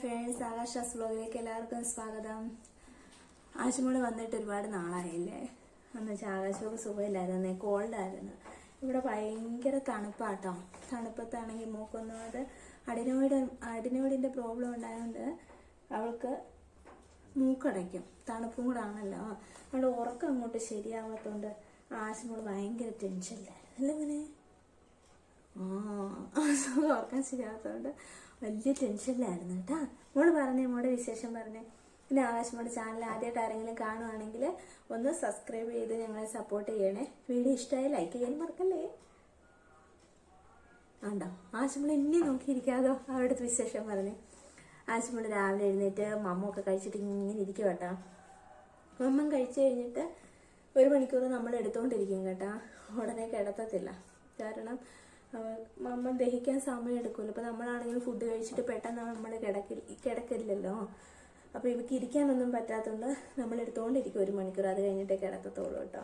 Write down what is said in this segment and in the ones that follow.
Friends ആകാശാസ് വ്ലോഗിലേക്ക് എല്ലാവർക്കും സ്വാഗതം. ആശുമോൾ വന്നിട്ട് ഒരുപാട് നാളായില്ലേ? എന്ന് വെച്ചാൽ ആകാശമൊക്കെ സുഖമില്ലായിരുന്നു കോൾഡായിരുന്നു ഇവിടെ ഭയങ്കര തണുപ്പാട്ടോ. തണുപ്പത്താണെങ്കിൽ മൂക്കൊന്നുകൊണ്ട് അഡിനോയിഡ് അടിനോയിഡിന്റെ പ്രോബ്ലം ഉണ്ടായതുകൊണ്ട് അവൾക്ക് മൂക്കടയ്ക്കും. തണുപ്പും കൂടെ ആണല്ലോ. അവിടെ ഉറക്കം അങ്ങോട്ട് ശരിയാവാത്തതുകൊണ്ട് ആശുമോൾ ഭയങ്കര ടെൻഷനിലായിരുന്നു അല്ലേ ആ അസുഖം ഓർക്കാൻ ശരിയാത്തതുകൊണ്ട് വലിയ ടെൻഷനിലായിരുന്നു കേട്ടാ. മോൾ പറഞ്ഞേ മോളുടെ വിശേഷം പറഞ്ഞേ. പിന്നെ ആകാശമോട് ചാനൽ ആദ്യമായിട്ട് ആരെങ്കിലും കാണുവാണെങ്കിൽ ഒന്ന് സബ്സ്ക്രൈബ് ചെയ്ത് ഞങ്ങളെ സപ്പോർട്ട് ചെയ്യണേ. വീഡിയോ ഇഷ്ടമായി ലൈക്ക് ചെയ്യാൻ മറക്കല്ലേ? ആണ്ടോ? ആശുമോൾ എന്നെ നോക്കിയിരിക്കാതോ അവിടുത്തെ വിശേഷം പറഞ്ഞേ. ആശുമോൾ രാവിലെ എഴുന്നേറ്റ് മമ്മൊക്കെ കഴിച്ചിട്ട് ഇങ്ങനെ ഇരിക്കും കേട്ടോ. മമ്മൻ കഴിച്ചു കഴിഞ്ഞിട്ട് ഒരു മണിക്കൂർ നമ്മൾ എടുത്തുകൊണ്ടിരിക്കും കേട്ടാ. ഉടനെ കിടത്തത്തില്ല. കാരണം മമ്മ ദഹിക്കാൻ സമയം എടുക്കുമല്ലോ ഇപ്പം നമ്മളാണെങ്കിൽ ഫുഡ് കഴിച്ചിട്ട് പെട്ടെന്ന് നമ്മൾ കിടക്കി കിടക്കില്ലല്ലോ. അപ്പോൾ ഇവയ്ക്ക് ഇരിക്കാനൊന്നും പറ്റാത്തതുകൊണ്ട് നമ്മൾ എടുത്തുകൊണ്ടിരിക്കും ഒരു മണിക്കൂർ. അത് കഴിഞ്ഞിട്ടേ കിടക്കത്തുള്ളൂ കേട്ടോ.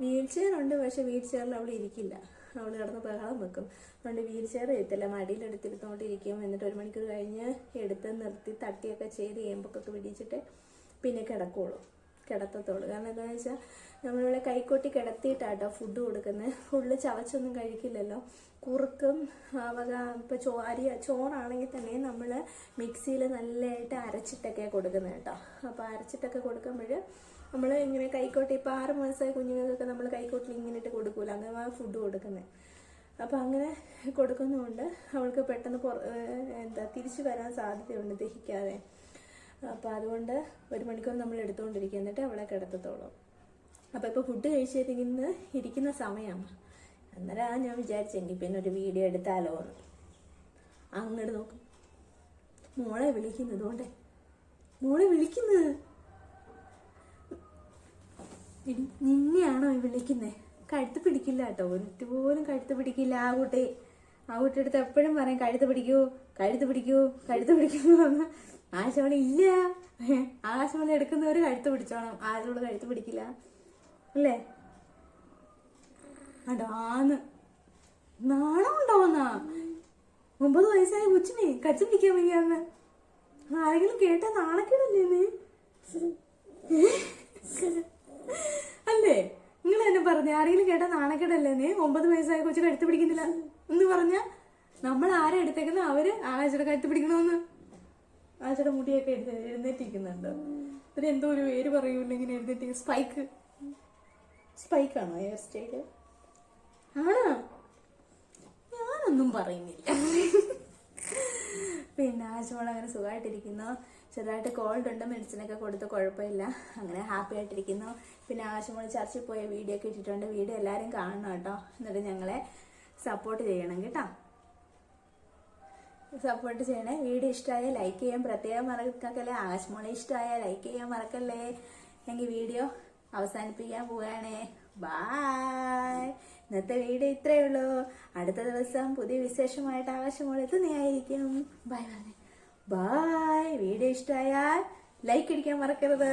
വീൽ ചെയർ ഉണ്ട് പക്ഷേ വീൽ ചെയറിൽ അവൾ ഇരിക്കില്ല. അവൾ കിടന്ന് ബഹളം വെക്കും. അതുകൊണ്ട് വീൽ ചെയർ എത്തില്ല മടിയിലെടുത്തിരുത്തോണ്ടിരിക്കും എന്നിട്ട് ഒരു മണിക്കൂർ കഴിഞ്ഞ് എടുത്ത് നിർത്തി തട്ടിയൊക്കെ ചെയ്ത് ഏമ്പൊക്കെ പിടിച്ചിട്ട് പിന്നെ കിടക്കുള്ളൂ. കിടത്തത്തുള്ളൂ. കാരണം എന്താണെന്ന് വെച്ചാൽ നമ്മളിവിടെ കൈക്കൊട്ടി കിടത്തിയിട്ടാട്ടോ ഫുഡ് കൊടുക്കുന്നത് ഫുള്ള് ചവച്ചൊന്നും കഴിക്കില്ലല്ലോ. കുറുക്കും വക ഇപ്പോൾ ചോ അരി ചോറാണെങ്കിൽ തന്നെ നമ്മൾ മിക്സിയിൽ നല്ലതായിട്ട് അരച്ചിട്ടൊക്കെ കൊടുക്കുന്നത് കേട്ടോ. അപ്പോൾ അരച്ചിട്ടൊക്കെ കൊടുക്കുമ്പോൾ നമ്മൾ ഇങ്ങനെ കൈക്കോട്ടി ഇപ്പോൾ ആറ് മാസമായ കുഞ്ഞുങ്ങൾക്കൊക്കെ നമ്മൾ കൈക്കോട്ടിൽ ഇങ്ങനെ ഇട്ട് കൊടുക്കൂല. അങ്ങനെ ഫുഡ് കൊടുക്കുന്നത് അപ്പോൾ അങ്ങനെ കൊടുക്കുന്നതുകൊണ്ട് അവൾക്ക് പെട്ടെന്ന് എന്താ തിരിച്ചു വരാൻ സാധ്യതയുണ്ട് ദഹിക്കാതെ. അപ്പോൾ അതുകൊണ്ട് ഒരു മണിക്കൂർ നമ്മൾ എടുത്തുകൊണ്ടിരിക്കുക എന്നിട്ട് അവളെ കിടത്തത്തോളും. അപ്പോൾ ഇപ്പോൾ ഫുഡ് കഴിച്ചിരിക്കുന്ന ഇരിക്കുന്ന സമയമാണ് അന്നേരം ഞാൻ വിചാരിച്ചെങ്കിൽ പിന്നെ ഒരു വീഡിയോ എടുത്താലോ എന്ന്. അങ്ങോട്ട് നോക്കും. മോളെ വിളിക്കുന്നത് കൊണ്ടേ. മോളെ വിളിക്കുന്നത്. നിന്നെയാണോ വിളിക്കുന്നേ? കഴുത്ത് പിടിക്കില്ല കേട്ടോ. പോലും കഴുത്ത് പിടിക്കില്ല ആ കുട്ടി. ആ കുട്ടിയെടുത്ത് എപ്പോഴും പറയും കഴുത്ത് പിടിക്കൂ കഴുത്ത് പിടിക്കൂ കഴുത്ത് പിടിക്കൂ എന്ന്. ആശമണി ഇല്ല. ആശമണി എടുക്കുന്നവര് കഴുത്ത് പിടിച്ചോണം. ആരോട് കഴുത്ത് പിടിക്കില്ല. അല്ലേ? അടാന്ന് നാണം ഉണ്ടാവുന്ന ഒമ്പത് വയസ്സായ കൊച്ചിനെ കടിച്ചു പിടിക്കാൻ വയ്യാന്ന്. ആരെങ്കിലും കേട്ടാ നാണക്കേടല്ലേ നീ? അല്ലേ? നിങ്ങൾ എന്നെ പറഞ്ഞ ആരെങ്കിലും കേട്ടാ നാണക്കേടല്ലേ നീ? ഒമ്പത് വയസ്സായ കൊച്ചു കഴുത്ത് പിടിക്കുന്നില്ല എന്ന് പറഞ്ഞ നമ്മൾ ആരെ എടുത്തേക്കുന്ന അവർ ആ കഴുത്ത് പിടിക്കണമെന്ന് ആകാശയുടെ മുടിയൊക്കെ എഴുന്നേറ്റിരിക്കുന്നുണ്ട്. പിന്നെ എന്തോ ഒരു പേര് പറയൂല്ലോ ഇങ്ങനെ എഴുന്നേറ്റ് സ്പൈക്ക്. സ്പൈക്കാണോ ഹെയർ സ്റ്റൈൽ ആണോ? ഞാനൊന്നും പറയുന്നില്ല. പിന്നെ ആശുമോൾ അങ്ങനെ സുഖമായിട്ടിരിക്കുന്നു. ചെറുതായിട്ട് കോൾഡ് ഉണ്ട് മെഡിസിനൊക്കെ കൊടുത്ത് കുഴപ്പമില്ല. അങ്ങനെ ഹാപ്പി ആയിട്ടിരിക്കുന്നു. പിന്നെ ആശുമോൾ ചർച്ചിൽ പോയ വീഡിയോ ഒക്കെ ഇട്ടിട്ടുണ്ട്. വീഡിയോ എല്ലാവരും കാണണം കേട്ടോ. എന്നിട്ട് ഞങ്ങളെ സപ്പോർട്ട് ചെയ്യണം കേട്ടോ. സപ്പോർട്ട് ചെയ്യണേ. വീഡിയോ ഇഷ്ടമായ ലൈക്ക് ചെയ്യാൻ പ്രത്യേകം മറക്കല്ലേ? ആകാശമോളെ ഇഷ്ടമായ ലൈക്ക് ചെയ്യാൻ മറക്കല്ലേ? എങ്കിൽ വീഡിയോ അവസാനിപ്പിക്കാൻ പോവുകയാണേ ബായ് ഇന്നത്തെ വീഡിയോ ഇത്രയേ ഉള്ളൂ. അടുത്ത ദിവസം പുതിയ വിശേഷമായിട്ട് ആകാശമോൾ എത്തുന്നതായിരിക്കും. ബൈ പറഞ്ഞേ ബായ് വീഡിയോ ഇഷ്ടമായാൽ ലൈക്ക് അടിക്കാൻ മറക്കരുത്.